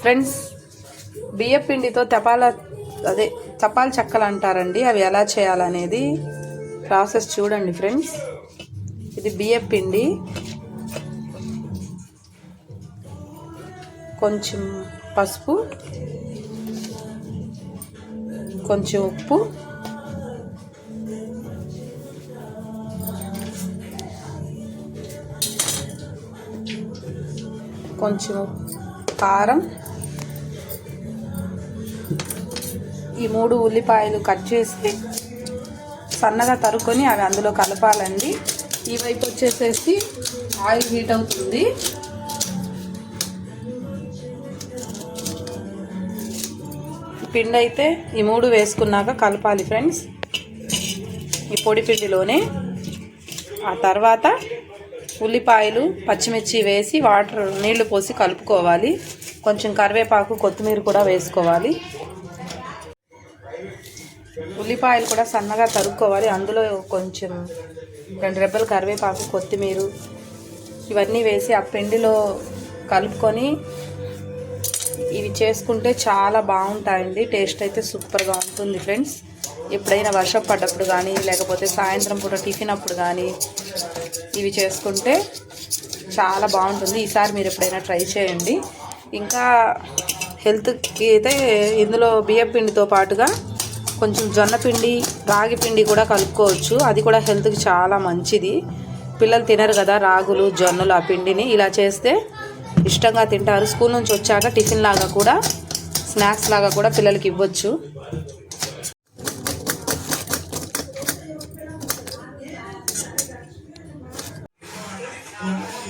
Friends బియ్య పిండితో తపాల అదే తపాల చెక్కలు అంటారండి అవి ఎలా చేయాలనేది ప్రాసెస్ చూడండి ఫ్రెండ్స్ ఇది బియ్య పిండి. కొంచెం పసుపు కొంచెం ఉప్పు కొంచెం కారం. ఈ మూడు ఉల్లిపాయలు కట్ చేసి సన్నగా తరుక్కొని అవి అందులో కలపాలండి. ఈ వైపు వచ్చేసేసి ఆయిల్ హీట్ అవుతుంది. పిండి అయితే ఈ మూడు వేసుకున్నాక కలపాలి ఫ్రెండ్స్. ఈ పొడి పిండిలోనే. ఆ తర్వాత ఉల్లిపాయలు పచ్చిమిర్చి వేసి వాటర్ నీళ్ళు పోసి కలుపుకోవాలి. కొంచెం కరివేపాకు కొత్తిమీర కూడా వేసుకోవాలి. ఉల్లిపాయలు కూడా సన్నగా తరుక్కోవాలి. అందులో కొంచెం రెండు రెబ్బలు కరివేపాకు కొత్తిమీర ఇవన్నీ వేసి ఆ పిండిలో కలుపుకొని ఇవి చేసుకుంటే చాలా బాగుంటాయండి. టేస్ట్ అయితే సూపర్గా ఉంటుంది ఫ్రెండ్స్. ఎప్పుడైనా వర్షం పడ్డప్పుడు కానీ లేకపోతే సాయంత్రం పూట టిఫిన్ అప్పుడు కానీ ఇవి చేసుకుంటే చాలా బాగుంటుంది. ఈసారి మీరు ఎప్పుడైనా ట్రై చేయండి. ఇంకా హెల్త్కి అయితే ఇందులో బియ్యం పిండితో పాటుగా కొంచెం జొన్న పిండి రాగి పిండి కూడా కలుపుకోవచ్చు. అది కూడా హెల్త్కి చాలా మంచిది. పిల్లలు తినరు కదా రాగులు జొన్నలు ఆ పిండిని. ఇలా చేస్తే ఇష్టంగా తింటారు. స్కూల్ నుంచి వచ్చాక టిఫిన్ లాగా కూడా స్నాక్స్ లాగా కూడా పిల్లలకి ఇవ్వచ్చు.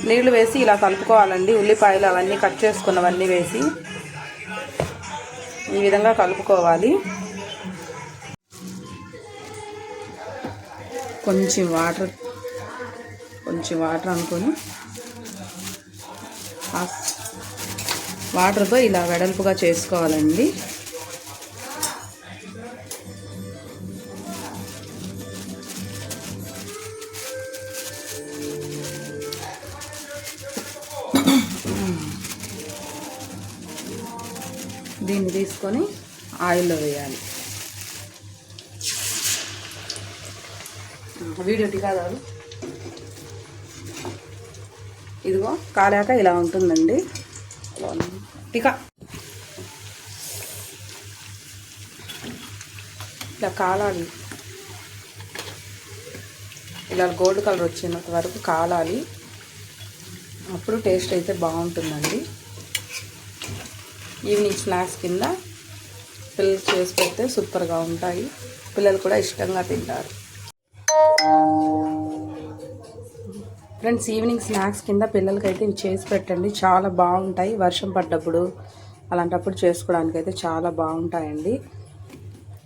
నీళ్ళు వేసి ఇలా కలుపుకోవాలండి. ఉల్లిపాయలు అవన్నీ కట్ చేసుకున్నవన్నీ వేసి ఈ విధంగా కలుపుకోవాలి. కొంచెం వాటర్ కొంచెం వాటర్ అనుకొని వాటర్తో ఇలా వెడల్పుగా చేసుకోవాలండి. దీన్ని తీసుకొని ఆయిల్లో వేయాలి. వీడియో టీ కాదు ఇదిగో కాలాక ఇలా ఉంటుందండి. టికా. ఇలా కాలాలి. ఇలా గోల్డ్ కలర్ వచ్చినంత వరకు కాలాలి. అప్పుడు టేస్ట్ అయితే బాగుంటుందండి. ఈవినింగ్ స్నాక్స్ కింద పిల్లలు చేసి పెడితే సూపర్గా ఉంటాయి. పిల్లలు కూడా ఇష్టంగా తింటారు. ఫ్రెండ్స్ ఈవినింగ్ స్నాక్స్ కింద పిల్లలకైతే ఇవి చేసి పెట్టండి. చాలా బాగుంటాయి. వర్షం పడ్డప్పుడు అలాంటప్పుడు చేసుకోవడానికి అయితే చాలా బాగుంటాయండి.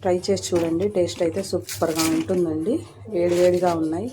ట్రై చేసి చూడండి. టేస్ట్ అయితే సూపర్గా ఉంటుందండి. వేడివేడిగా ఉన్నాయి.